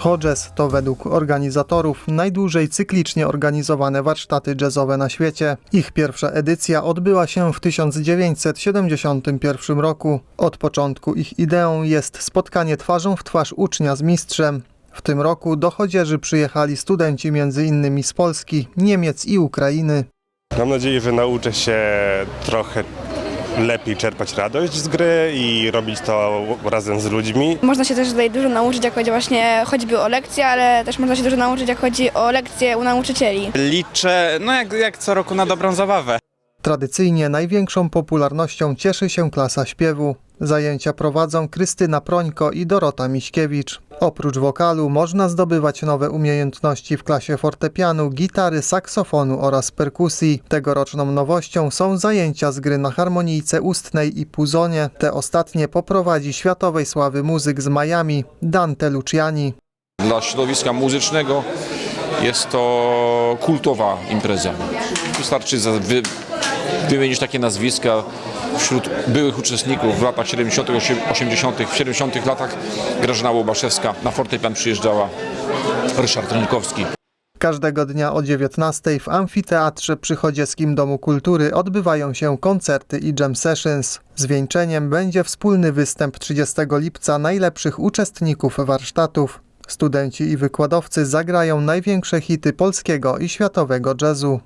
Hodges to według organizatorów najdłużej cyklicznie organizowane warsztaty jazzowe na świecie. Ich pierwsza edycja odbyła się w 1971 roku. Od początku ich ideą jest spotkanie twarzą w twarz ucznia z mistrzem. W tym roku do Chodzieży przyjechali studenci m.in. z Polski, Niemiec i Ukrainy. Mam nadzieję, że nauczę się trochę lepiej czerpać radość z gry i robić to razem z ludźmi. Można się też tutaj dużo nauczyć, jak chodzi właśnie choćby o lekcje, ale też można się dużo nauczyć, jak chodzi o lekcje u nauczycieli. Liczę, no jak, jak co roku na dobrą zabawę. Tradycyjnie największą popularnością cieszy się klasa śpiewu. Zajęcia prowadzą Krystyna Prońko i Dorota Miśkiewicz. Oprócz wokalu można zdobywać nowe umiejętności w klasie fortepianu, gitary, saksofonu oraz perkusji. Tegoroczną nowością są zajęcia z gry na harmonijce ustnej i puzonie. Te ostatnie poprowadzi światowej sławy muzyk z Miami, Dante Luciani. Dla środowiska muzycznego jest to kultowa impreza. Wystarczy za- wymienić takie nazwiska wśród byłych uczestników w latach 70., 80., w 70. latach Grażyna Łobaszewska, na fortepian przyjeżdżała Ryszard Rynkowski. Każdego dnia o 19 w amfiteatrze przy Chodzieskim Domu Kultury odbywają się koncerty i jam sessions. Zwieńczeniem będzie wspólny występ 30 lipca najlepszych uczestników warsztatów. Studenci i wykładowcy zagrają największe hity polskiego i światowego jazzu.